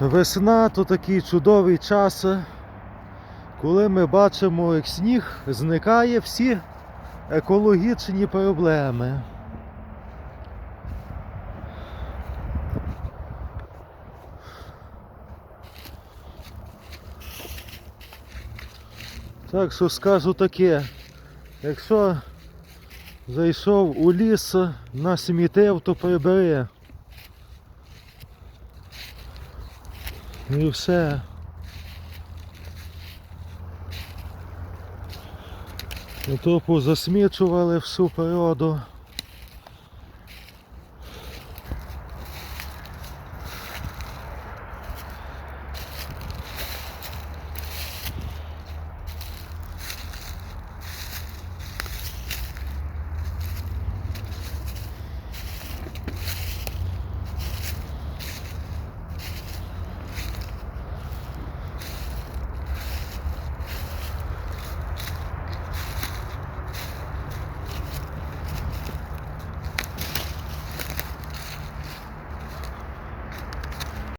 Весна то такий чудовий час, коли ми бачимо, як сніг зникає всі екологічні проблеми. Так що скажу таке, якщо зайшов у ліс, насмітив, то прибери. І все. Топу засмічували всю природу.